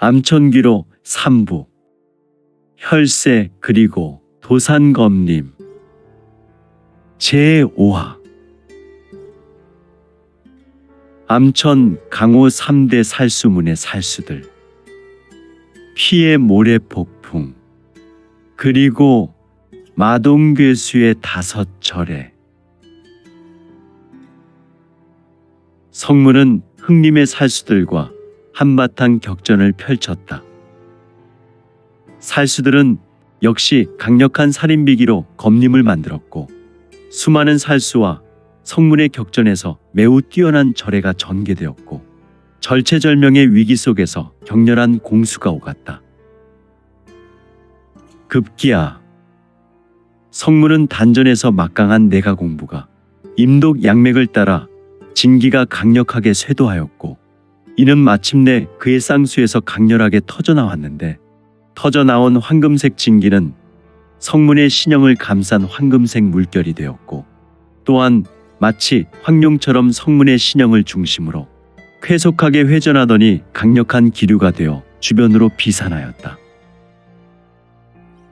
암천귀로 삼부. 혈세 그리고 도산검림 제5화 암천 강호 3대 살수문의 살수들. 피해 모래 폭풍. 그리고 마동괴수의 다섯 절에. 성문은 흥림의 살수들과 한바탕 격전을 펼쳤다. 살수들은 역시 강력한 살인비기로 검림을 만들었고 수많은 살수와 성문의 격전에서 매우 뛰어난 절해가 전개되었고 절체절명의 위기 속에서 격렬한 공수가 오갔다. 급기야 성문은 단전에서 막강한 내가 공부가 임독 양맥을 따라 진기가 강력하게 쇄도하였고 이는 마침내 그의 쌍수에서 강렬하게 터져나왔는데 터져나온 황금색 진기는 성문의 신형을 감싼 황금색 물결이 되었고 또한 마치 황룡처럼 성문의 신형을 중심으로 쾌속하게 회전하더니 강력한 기류가 되어 주변으로 비산하였다.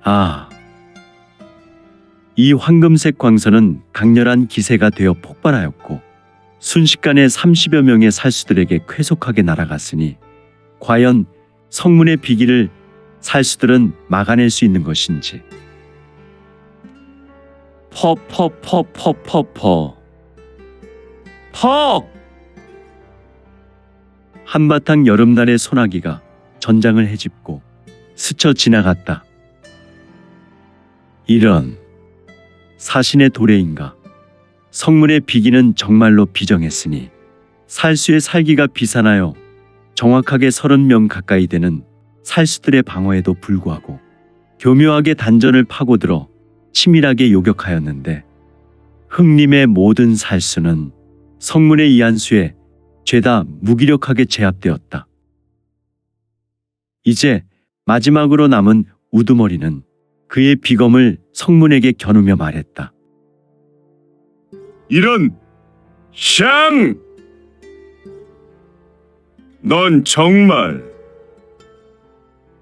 아, 이 황금색 광선은 강렬한 기세가 되어 폭발하였고 순식간에 30여 명의 살수들에게 쾌속하게 날아갔으니 과연 성문의 비기를 살수들은 막아낼 수 있는 것인지. 퍼퍼퍼퍼퍼퍼. 퍽 한바탕 여름날의 소나기가 전장을 헤집고 스쳐 지나갔다. 이런 사신의 도래인가 성문의 비기는 정말로 비정했으니 살수의 살기가 비산하여 정확하게 서른 명 가까이 되는 살수들의 방어에도 불구하고 교묘하게 단전을 파고들어 치밀하게 요격하였는데 흥림의 모든 살수는 성문의 이한수에 죄다 무기력하게 제압되었다. 이제 마지막으로 남은 우두머리는 그의 비검을 성문에게 겨누며 말했다. 이런 샹! 넌 정말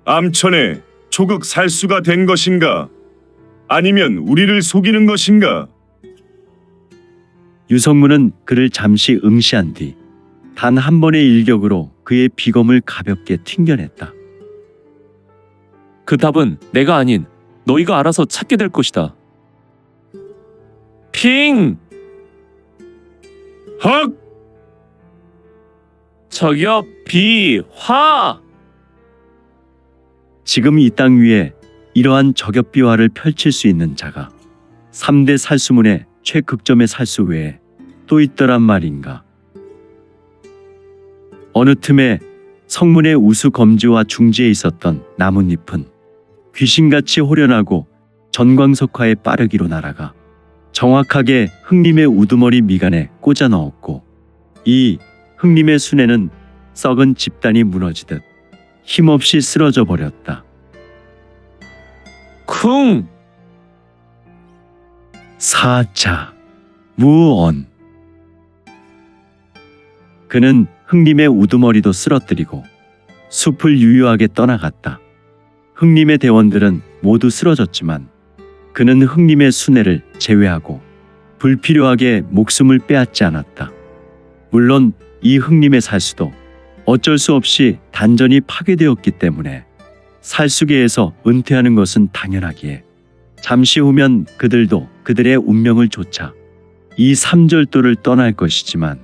암천의 조극 살수가 된 것인가? 아니면 우리를 속이는 것인가? 유성문은 그를 잠시 응시한 뒤 단 한 번의 일격으로 그의 비검을 가볍게 튕겨냈다. 그 답은 내가 아닌 너희가 알아서 찾게 될 것이다. 핑 헉! 저기요 비화 지금 이 땅 위에 이러한 저격비화를 펼칠 수 있는 자가 3대 살수문의 최극점의 살수 외에 또 있더란 말인가. 어느 틈에 성문의 우수 검지와 중지에 있었던 나뭇잎은 귀신같이 호련하고 전광석화에 빠르기로 날아가 정확하게 흥림의 우두머리 미간에 꽂아 넣었고 이 흥림의 순에는 썩은 집단이 무너지듯 힘없이 쓰러져 버렸다. 쿵 사자 무언 그는 흥림의 우두머리도 쓰러뜨리고 숲을 유유하게 떠나갔다. 흥림의 대원들은 모두 쓰러졌지만 그는 흥림의 순애를 제외하고 불필요하게 목숨을 빼앗지 않았다. 물론 이 흥림의 살수도 어쩔 수 없이 단전이 파괴되었기 때문에 살수계에서 은퇴하는 것은 당연하기에 잠시 후면 그들도 그들의 운명을 좇아 이 삼절도를 떠날 것이지만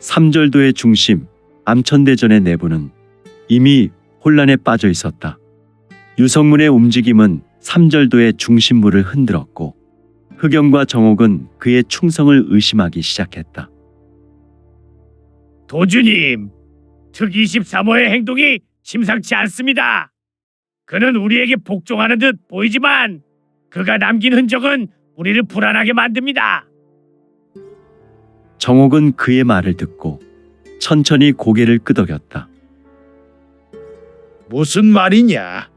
삼절도의 중심 암천대전의 내부는 이미 혼란에 빠져 있었다. 유성문의 움직임은 삼절도의 중심부를 흔들었고 흑영과 정옥은 그의 충성을 의심하기 시작했다. 도주님, 특 23호의 행동이 심상치 않습니다. 그는 우리에게 복종하는 듯 보이지만 그가 남긴 흔적은 우리를 불안하게 만듭니다. 정옥은 그의 말을 듣고 천천히 고개를 끄덕였다. 무슨 말이냐?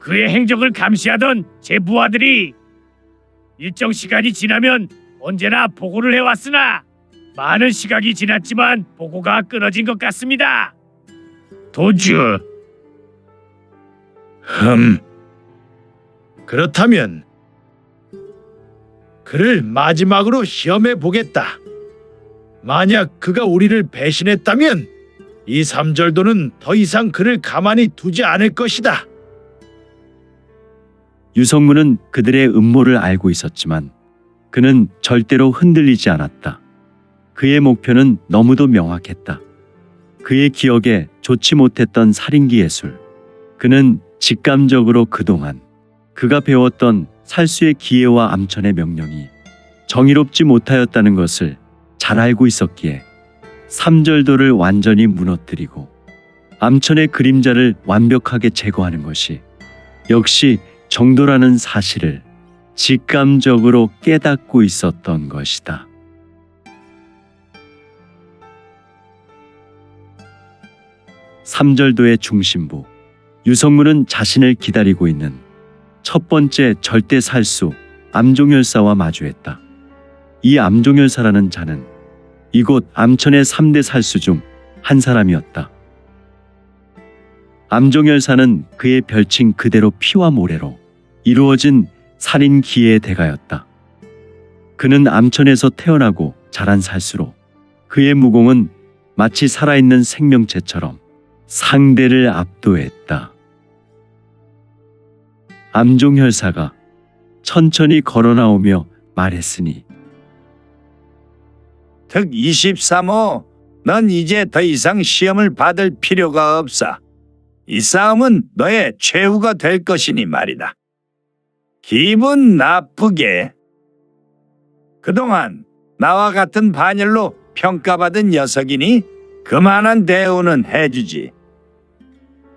그의 행적을 감시하던 제 부하들이 일정 시간이 지나면 언제나 보고를 해왔으나 많은 시각이 지났지만 보고가 끊어진 것 같습니다. 도주. 흠. 그렇다면 그를 마지막으로 시험해 보겠다. 만약 그가 우리를 배신했다면 이 삼절도는 더 이상 그를 가만히 두지 않을 것이다. 유성문은 그들의 음모를 알고 있었지만 그는 절대로 흔들리지 않았다. 그의 목표는 너무도 명확했다. 그의 기억에 좋지 못했던 살인기 예술. 그는 직감적으로 그동안 그가 배웠던 살수의 기회와 암천의 명령이 정의롭지 못하였다는 것을 잘 알고 있었기에 삼절도를 완전히 무너뜨리고 암천의 그림자를 완벽하게 제거하는 것이 역시 정도라는 사실을 직감적으로 깨닫고 있었던 것이다. 삼절도의 중심부 유성문은 자신을 기다리고 있는 첫 번째 절대 살수 암종열사와 마주했다. 이 암종열사라는 자는 이곳 암천의 3대 살수 중 한 사람이었다. 암종열사는 그의 별칭 그대로 피와 모래로 이루어진 살인 기의 대가였다. 그는 암천에서 태어나고 자란 살수로 그의 무공은 마치 살아있는 생명체처럼 상대를 압도했다. 암종혈사가 천천히 걸어 나오며 말했으니 특 23호, 넌 이제 더 이상 시험을 받을 필요가 없어. 이 싸움은 너의 최후가 될 것이니 말이다. 기분 나쁘게. 그동안 나와 같은 반열로 평가받은 녀석이니 그만한 대우는 해주지.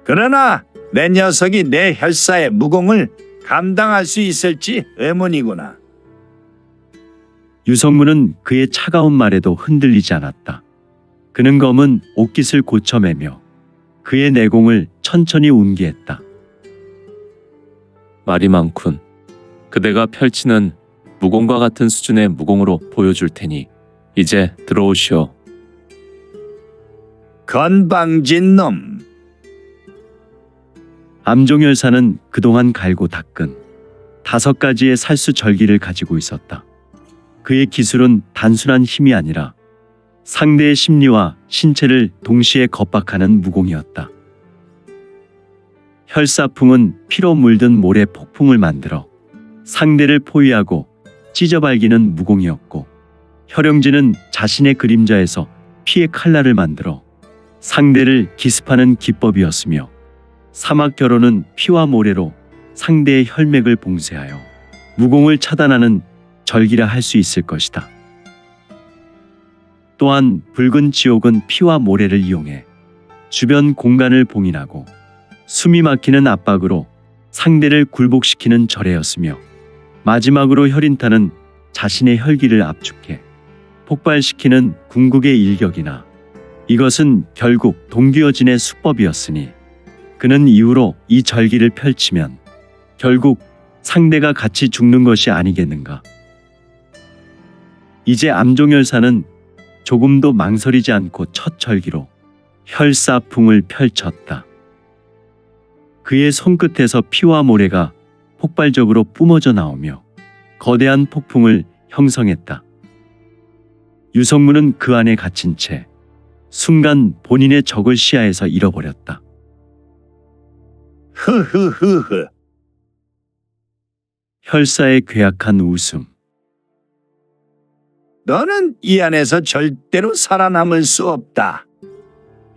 그러나 내 녀석이 내 혈사의 무공을 감당할 수 있을지 의문이구나. 유성문은 그의 차가운 말에도 흔들리지 않았다. 그는 검은 옷깃을 고쳐매며 그의 내공을 천천히 운기했다. 말이 많군. 그대가 펼치는 무공과 같은 수준의 무공으로 보여줄 테니 이제 들어오시오. 건방진 놈. 암종열사는 그동안 갈고 닦은 다섯 가지의 살수 절기를 가지고 있었다. 그의 기술은 단순한 힘이 아니라 상대의 심리와 신체를 동시에 겁박하는 무공이었다. 혈사풍은 피로 물든 모래 폭풍을 만들어 상대를 포위하고 찢어발기는 무공이었고 혈영지는 자신의 그림자에서 피의 칼날을 만들어 상대를 기습하는 기법이었으며 사막 결혼은 피와 모래로 상대의 혈맥을 봉쇄하여 무공을 차단하는 절기라 할 수 있을 것이다. 또한 붉은 지옥은 피와 모래를 이용해 주변 공간을 봉인하고 숨이 막히는 압박으로 상대를 굴복시키는 절에였으며 마지막으로 혈인타는 자신의 혈기를 압축해 폭발시키는 궁극의 일격이나 이것은 결국 동기어진의 수법이었으니 그는 이후로 이 절기를 펼치면 결국 상대가 같이 죽는 것이 아니겠는가. 이제 암종열사는 조금도 망설이지 않고 첫 절기로 혈사풍을 펼쳤다. 그의 손끝에서 피와 모래가 폭발적으로 뿜어져 나오며 거대한 폭풍을 형성했다. 유성문은 그 안에 갇힌 채 순간 본인의 적을 시야에서 잃어버렸다. 흐흐흐흐. 혈사의 괴악한 웃음. 너는 이 안에서 절대로 살아남을 수 없다.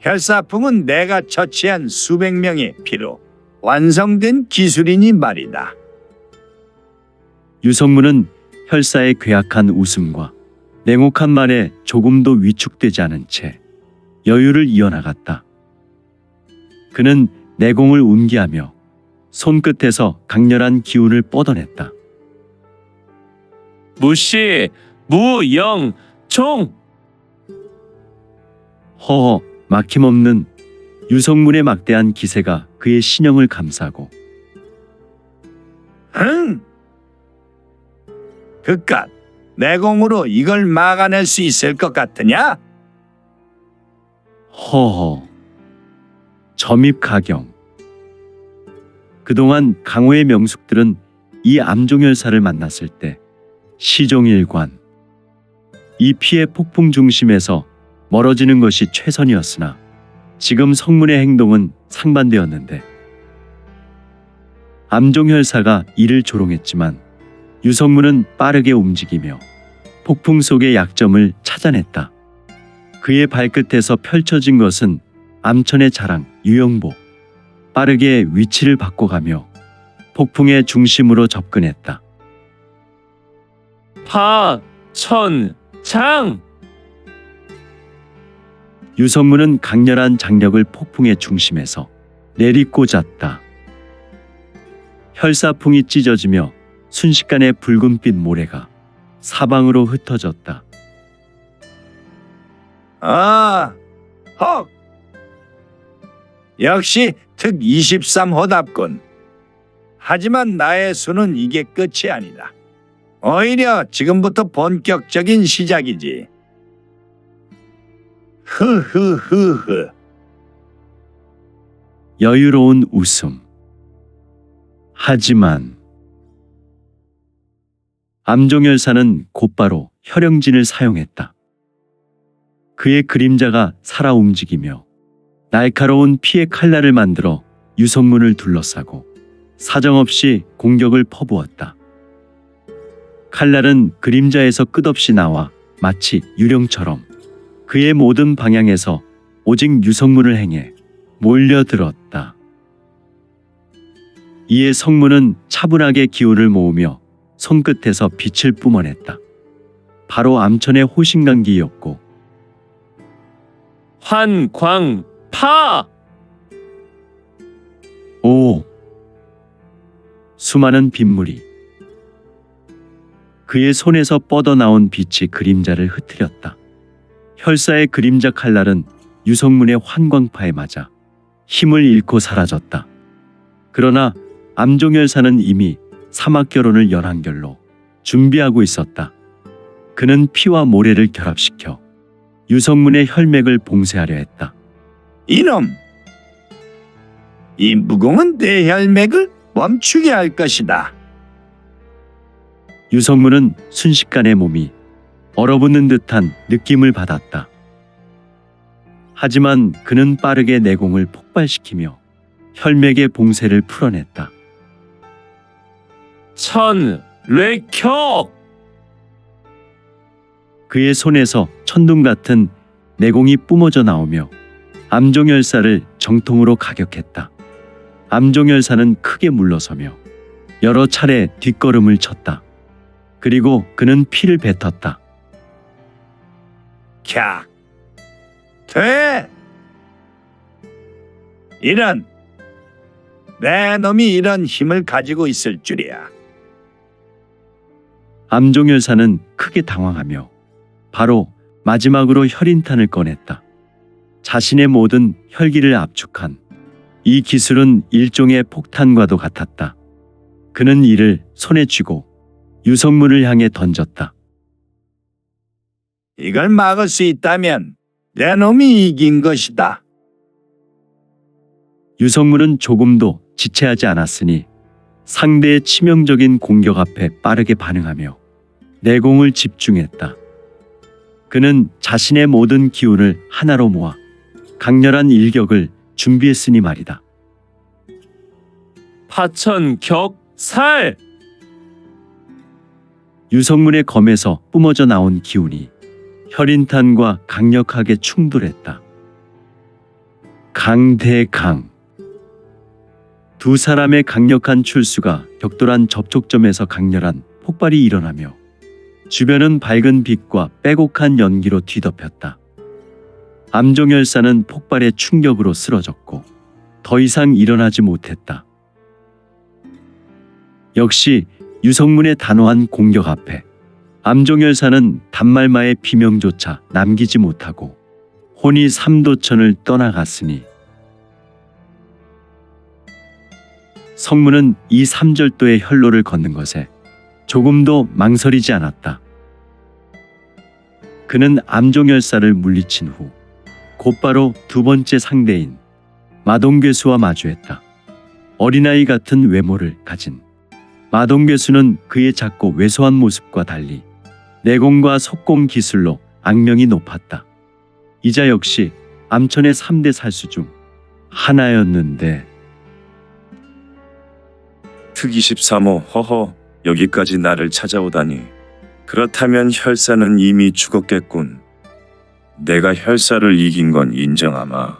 혈사풍은 내가 처치한 수백 명의 피로 완성된 기술이니 말이다. 유성문은 혈사의 괴악한 웃음과 냉혹한 말에 조금도 위축되지 않은 채 여유를 이어나갔다. 그는 내공을 운기하며 손끝에서 강렬한 기운을 뻗어냈다. 무시, 무영, 총! 허허 막힘없는 유성문의 막대한 기세가 그의 신형을 감싸고 응? 그깟 내 공으로 이걸 막아낼 수 있을 것 같으냐? 허허. 점입가경. 그동안 강호의 명숙들은 이 암종열사를 만났을 때 시종일관. 이 피해 폭풍 중심에서 멀어지는 것이 최선이었으나 지금 성문의 행동은 상반되었는데 암종열사가 이를 조롱했지만 유성문은 빠르게 움직이며 폭풍 속의 약점을 찾아냈다. 그의 발끝에서 펼쳐진 것은 암천의 자랑 유영보. 빠르게 위치를 바꿔가며 폭풍의 중심으로 접근했다. 파, 천, 장! 유성문은 강렬한 장력을 폭풍의 중심에서 내리꽂았다. 혈사풍이 찢어지며 순식간에 붉은빛 모래가 사방으로 흩어졌다. 아, 헉! 역시 특 23호답군. 하지만 나의 수는 이게 끝이 아니다. 오히려 지금부터 본격적인 시작이지. 흐흐흐흐. 여유로운 웃음. 하지만 암종열사는 곧바로 혈영진을 사용했다. 그의 그림자가 살아 움직이며 날카로운 피의 칼날을 만들어 유성문을 둘러싸고 사정없이 공격을 퍼부었다. 칼날은 그림자에서 끝없이 나와 마치 유령처럼 그의 모든 방향에서 오직 유성문을 행해 몰려들었다. 이에 성문은 차분하게 기운을 모으며 손끝에서 빛을 뿜어냈다. 바로 암천의 호신강기였고 환, 광, 파! 오 수많은 빗물이 그의 손에서 뻗어나온 빛이 그림자를 흐트렸다. 혈사의 그림자 칼날은 유성문의 환광파에 맞아 힘을 잃고 사라졌다. 그러나 암종열사는 이미 사막 결혼을 열한결로 준비하고 있었다. 그는 피와 모래를 결합시켜 유성문의 혈맥을 봉쇄하려 했다. 이놈! 이 무공은 내 혈맥을 멈추게 할 것이다. 유성문은 순식간에 몸이 얼어붙는 듯한 느낌을 받았다. 하지만 그는 빠르게 내공을 폭발시키며 혈맥의 봉쇄를 풀어냈다. 천, 례격! 그의 손에서 천둥 같은 내공이 뿜어져 나오며 암종열사를 정통으로 가격했다. 암종열사는 크게 물러서며 여러 차례 뒷걸음을 쳤다. 그리고 그는 피를 뱉었다. 캬! 돼! 이런! 내 놈이 이런 힘을 가지고 있을 줄이야. 암종열사는 크게 당황하며 바로 마지막으로 혈인탄을 꺼냈다. 자신의 모든 혈기를 압축한 이 기술은 일종의 폭탄과도 같았다. 그는 이를 손에 쥐고 유성문을 향해 던졌다. 이걸 막을 수 있다면 내 놈이 이긴 것이다. 유성문은 조금도 지체하지 않았으니 상대의 치명적인 공격 앞에 빠르게 반응하며 내공을 집중했다. 그는 자신의 모든 기운을 하나로 모아 강렬한 일격을 준비했으니 말이다. 파천, 격, 살! 유성문의 검에서 뿜어져 나온 기운이 혈인탄과 강력하게 충돌했다. 강대강 두 사람의 강력한 출수가 격돌한 접촉점에서 강렬한 폭발이 일어나며 주변은 밝은 빛과 빼곡한 연기로 뒤덮였다. 암종열사는 폭발의 충격으로 쓰러졌고 더 이상 일어나지 못했다. 역시 유성문의 단호한 공격 앞에 암종열사는 단말마의 비명조차 남기지 못하고 혼이 삼도천을 떠나갔으니 성문은 이 삼절도의 혈로를 걷는 것에 조금도 망설이지 않았다. 그는 암종열사를 물리친 후 곧바로 두 번째 상대인 마동괴수와 마주했다. 어린아이 같은 외모를 가진 마동괴수는 그의 작고 왜소한 모습과 달리 내공과 속공 기술로 악명이 높았다. 이자 역시 암천의 3대 살수 중 하나였는데. 특 23호 허허 여기까지 나를 찾아오다니. 그렇다면 혈사는 이미 죽었겠군. 내가 혈사를 이긴 건 인정하마.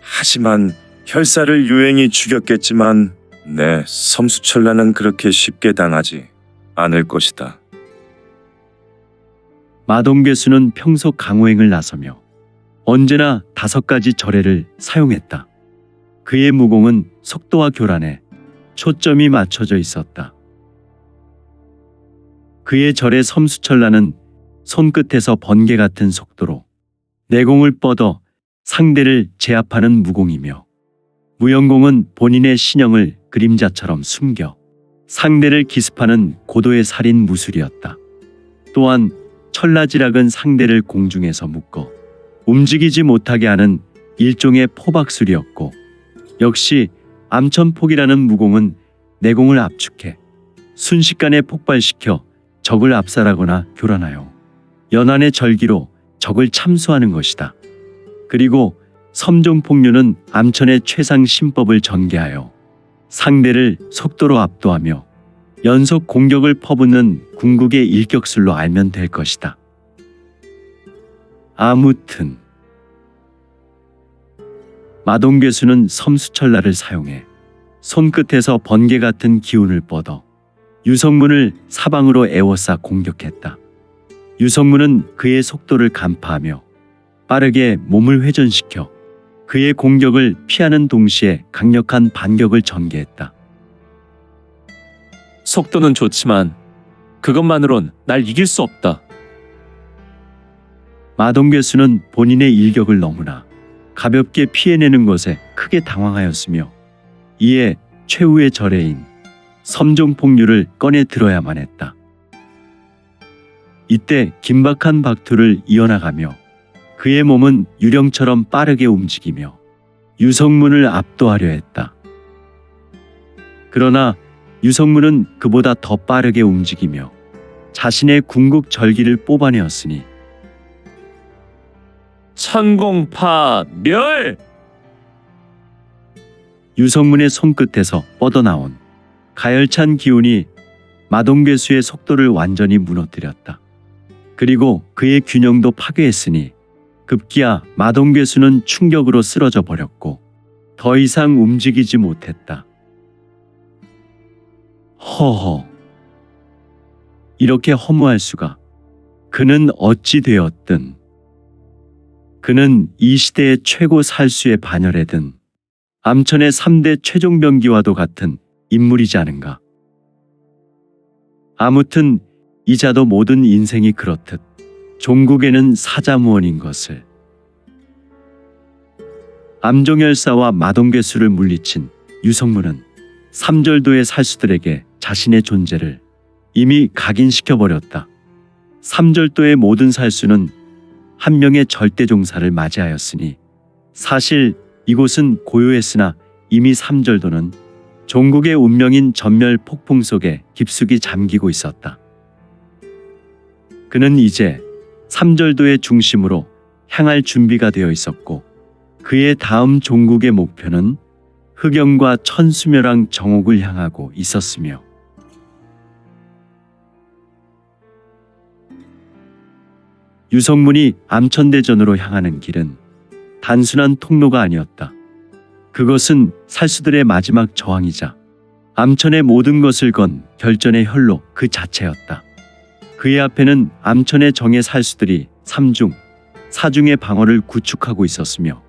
하지만 혈사를 유행이 죽였겠지만 내 섬수철라는 그렇게 쉽게 당하지 않을 것이다 마동괴수는 평소 강호행을 나서며 언제나 다섯 가지 절해를 사용했다. 그의 무공은 속도와 교란에 초점이 맞춰져 있었다. 그의 절의 섬수철라는 손끝에서 번개 같은 속도로 내공을 뻗어 상대를 제압하는 무공이며 무영공은 본인의 신형을 그림자처럼 숨겨 상대를 기습하는 고도의 살인 무술이었다. 또한 철라지락은 상대를 공중에서 묶어 움직이지 못하게 하는 일종의 포박술이었고 역시 암천폭이라는 무공은 내공을 압축해 순식간에 폭발시켜 적을 압살하거나 교란하여 연안의 절기로 적을 참수하는 것이다. 그리고 섬종폭류는 암천의 최상 신법을 전개하여 상대를 속도로 압도하며 연속 공격을 퍼붓는 궁극의 일격술로 알면 될 것이다. 아무튼 마동괴수는 섬수철라를 사용해 손끝에서 번개 같은 기운을 뻗어 유성문을 사방으로 에워싸 공격했다. 유성문은 그의 속도를 간파하며 빠르게 몸을 회전시켜 그의 공격을 피하는 동시에 강력한 반격을 전개했다. 속도는 좋지만 그것만으론 날 이길 수 없다. 마동괴수는 본인의 일격을 너무나 가볍게 피해내는 것에 크게 당황하였으며 이에 최후의 절해인 섬종폭류를 꺼내 들어야만 했다. 이때 긴박한 박투를 이어나가며 그의 몸은 유령처럼 빠르게 움직이며 유성문을 압도하려 했다. 그러나 유성문은 그보다 더 빠르게 움직이며 자신의 궁극 절기를 뽑아내었으니 천공파 멸! 유성문의 손끝에서 뻗어나온 가열찬 기운이 마동괴수의 속도를 완전히 무너뜨렸다. 그리고 그의 균형도 파괴했으니 급기야 마동괴수는 충격으로 쓰러져 버렸고 더 이상 움직이지 못했다. 허허. 이렇게 허무할 수가. 그는 어찌 되었든 그는 이 시대의 최고 살수의 반열에 든 암천의 3대 최종병기와도 같은 인물이지 않은가. 아무튼 이자도 모든 인생이 그렇듯 종국에는 사자무원인 것을. 암종열사와 마동괴수를 물리친 유성문은 삼절도의 살수들에게 자신의 존재를 이미 각인시켜 버렸다. 삼절도의 모든 살수는 한 명의 절대 종사를 맞이하였으니 사실 이곳은 고요했으나 이미 삼절도는 종국의 운명인 전멸 폭풍 속에 깊숙이 잠기고 있었다. 그는 이제 삼절도의 중심으로 향할 준비가 되어 있었고 그의 다음 종국의 목표는 흑영과 천수묘랑 정옥을 향하고 있었으며 유성문이 암천대전으로 향하는 길은 단순한 통로가 아니었다. 그것은 살수들의 마지막 저항이자 암천의 모든 것을 건 결전의 혈로 그 자체였다. 그의 앞에는 암천의 정의 살수들이 삼중, 사중의 방어를 구축하고 있었으며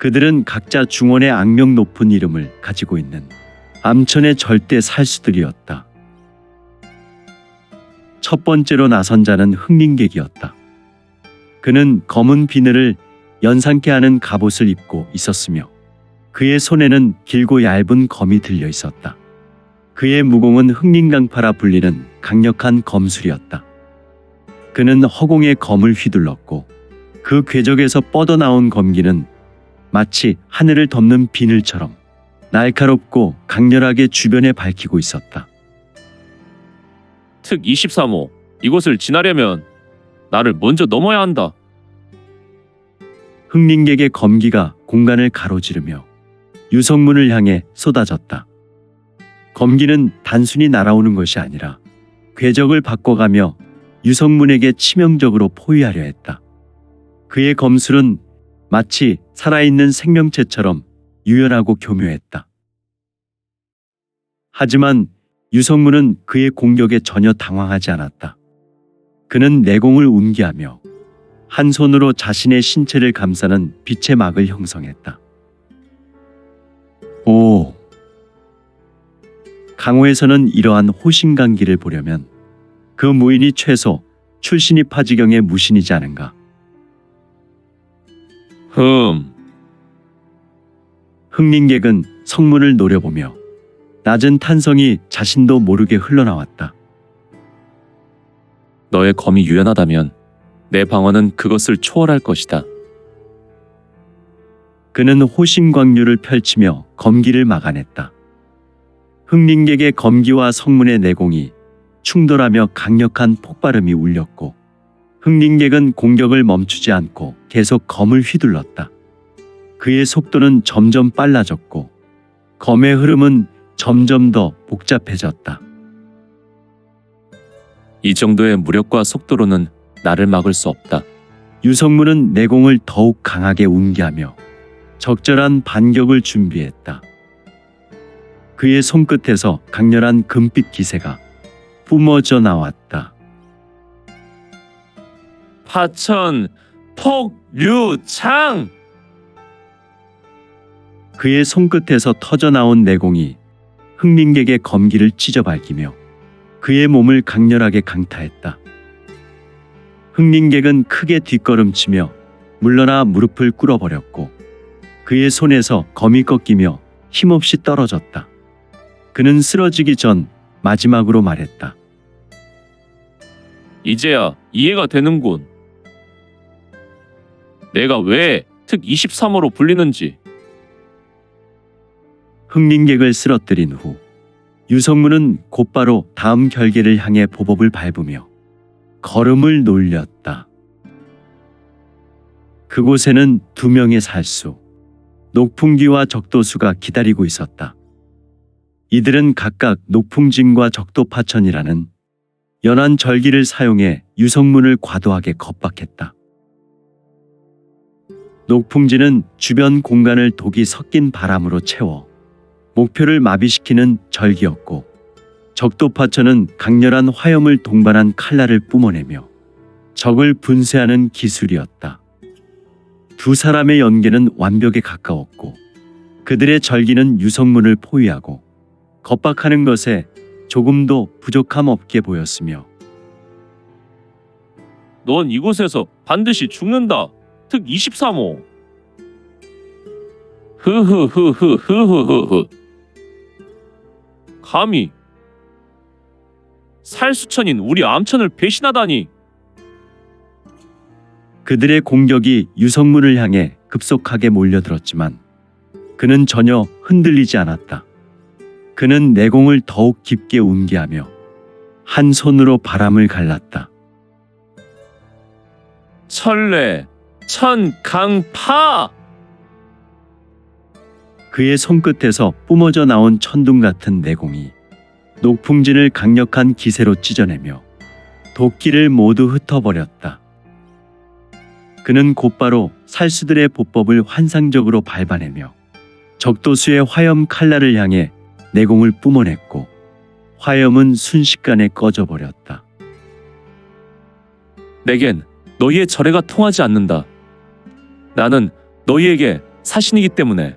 그들은 각자 중원의 악명 높은 이름을 가지고 있는 암천의 절대 살수들이었다. 첫 번째로 나선 자는 흥림객이었다. 그는 검은 비늘을 연상케 하는 갑옷을 입고 있었으며 그의 손에는 길고 얇은 검이 들려 있었다. 그의 무공은 흥림강파라 불리는 강력한 검술이었다. 그는 허공에 검을 휘둘렀고 그 궤적에서 뻗어나온 검기는 마치 하늘을 덮는 비늘처럼 날카롭고 강렬하게 주변에 밝히고 있었다. 특 23호. 이곳을 지나려면 나를 먼저 넘어야 한다. 흥민객의 검기가 공간을 가로지르며 유성문을 향해 쏟아졌다. 검기는 단순히 날아오는 것이 아니라 궤적을 바꿔가며 유성문에게 치명적으로 포위하려 했다. 그의 검술은 마치 살아있는 생명체처럼 유연하고 교묘했다. 하지만 유성문은 그의 공격에 전혀 당황하지 않았다. 그는 내공을 운기하며 한 손으로 자신의 신체를 감싸는 빛의 막을 형성했다. 오. 강호에서는 이러한 호신강기를 보려면 그 무인이 최소 출신이 파지경의 무신이지 않은가. 흠. 흥림객은 성문을 노려보며 낮은 탄성이 자신도 모르게 흘러나왔다. 너의 검이 유연하다면 내 방어는 그것을 초월할 것이다. 그는 호신광류를 펼치며 검기를 막아냈다. 흥림객의 검기와 성문의 내공이 충돌하며 강력한 폭발음이 울렸고 흥림객은 공격을 멈추지 않고 계속 검을 휘둘렀다. 그의 속도는 점점 빨라졌고 검의 흐름은 점점 더 복잡해졌다. 이 정도의 무력과 속도로는 나를 막을 수 없다. 유성문은 내공을 더욱 강하게 운기하며 적절한 반격을 준비했다. 그의 손끝에서 강렬한 금빛 기세가 뿜어져 나왔다. 파천 폭류창 그의 손끝에서 터져 나온 내공이 흥민객의 검기를 찢어 밝히며 그의 몸을 강렬하게 강타했다. 흥민객은 크게 뒷걸음치며 물러나 무릎을 꿇어버렸고 그의 손에서 검이 꺾이며 힘없이 떨어졌다. 그는 쓰러지기 전 마지막으로 말했다. 이제야 이해가 되는군. 내가 왜 특 23호로 불리는지 흥림객을 쓰러뜨린 후 유성문은 곧바로 다음 결계를 향해 보법을 밟으며 걸음을 놀렸다. 그곳에는 두 명의 살수, 녹풍기와 적도수가 기다리고 있었다. 이들은 각각 녹풍진과 적도파천이라는 연한 절기를 사용해 유성문을 과도하게 겁박했다. 녹풍진은 주변 공간을 독이 섞인 바람으로 채워 목표를 마비시키는 절기였고 적도파천은 강렬한 화염을 동반한 칼날을 뿜어내며 적을 분쇄하는 기술이었다. 두 사람의 연계는 완벽에 가까웠고 그들의 절기는 유성문을 포위하고 겁박하는 것에 조금도 부족함 없게 보였으며 넌 이곳에서 반드시 죽는다. 특 23호. 흐흐흐흐흐흐흐. 감히 살수천인 우리 암천을 배신하다니. 그들의 공격이 유성문을 향해 급속하게 몰려들었지만 그는 전혀 흔들리지 않았다. 그는 내공을 더욱 깊게 운기하며 한 손으로 바람을 갈랐다. 천례 천강파. 그의 손끝에서 뿜어져 나온 천둥 같은 내공이 녹풍진을 강력한 기세로 찢어내며 도끼를 모두 흩어버렸다. 그는 곧바로 살수들의 보법을 환상적으로 밟아내며 적도수의 화염 칼날을 향해 내공을 뿜어냈고 화염은 순식간에 꺼져버렸다. 내겐 너희의 절해가 통하지 않는다. 나는 너희에게 사신이기 때문에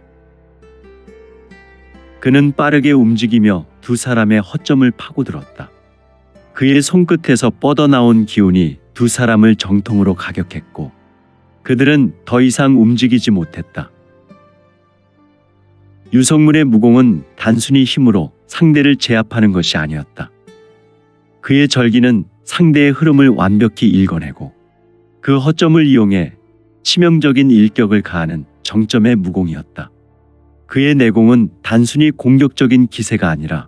그는 빠르게 움직이며 두 사람의 허점을 파고들었다. 그의 손끝에서 뻗어나온 기운이 두 사람을 정통으로 가격했고 그들은 더 이상 움직이지 못했다. 유성문의 무공은 단순히 힘으로 상대를 제압하는 것이 아니었다. 그의 절기는 상대의 흐름을 완벽히 읽어내고 그 허점을 이용해 치명적인 일격을 가하는 정점의 무공이었다. 그의 내공은 단순히 공격적인 기세가 아니라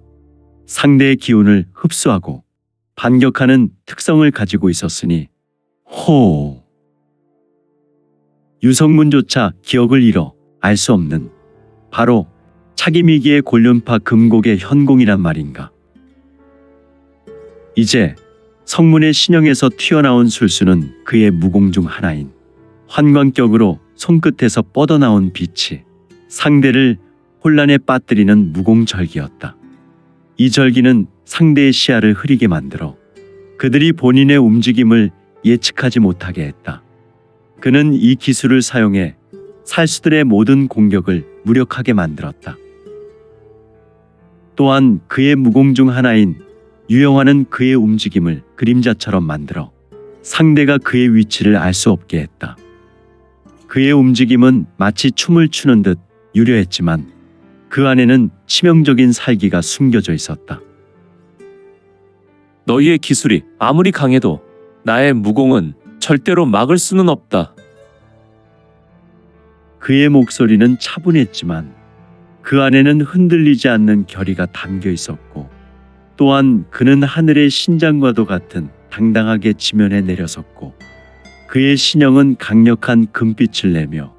상대의 기운을 흡수하고 반격하는 특성을 가지고 있었으니 호 유성문조차 기억을 잃어 알 수 없는 바로 차기미기의 골륜파 금곡의 현공이란 말인가. 이제 성문의 신형에서 튀어나온 술수는 그의 무공 중 하나인 환광격으로 손끝에서 뻗어나온 빛이 상대를 혼란에 빠뜨리는 무공절기였다. 이 절기는 상대의 시야를 흐리게 만들어 그들이 본인의 움직임을 예측하지 못하게 했다. 그는 이 기술을 사용해 살수들의 모든 공격을 무력하게 만들었다. 또한 그의 무공 중 하나인 유영화는 그의 움직임을 그림자처럼 만들어 상대가 그의 위치를 알 수 없게 했다. 그의 움직임은 마치 춤을 추는 듯 유려했지만 그 안에는 치명적인 살기가 숨겨져 있었다. 너희의 기술이 아무리 강해도 나의 무공은 절대로 막을 수는 없다. 그의 목소리는 차분했지만 그 안에는 흔들리지 않는 결의가 담겨 있었고 또한 그는 하늘의 신장과도 같은 당당하게 지면에 내려섰고 그의 신형은 강력한 금빛을 내며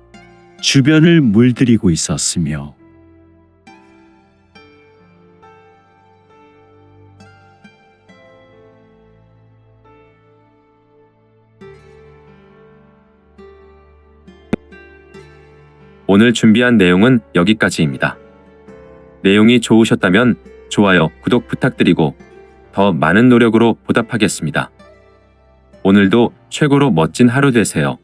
주변을 물들이고 있었으며 오늘 준비한 내용은 여기까지입니다. 내용이 좋으셨다면 좋아요, 구독 부탁드리고 더 많은 노력으로 보답하겠습니다. 오늘도 최고로 멋진 하루 되세요.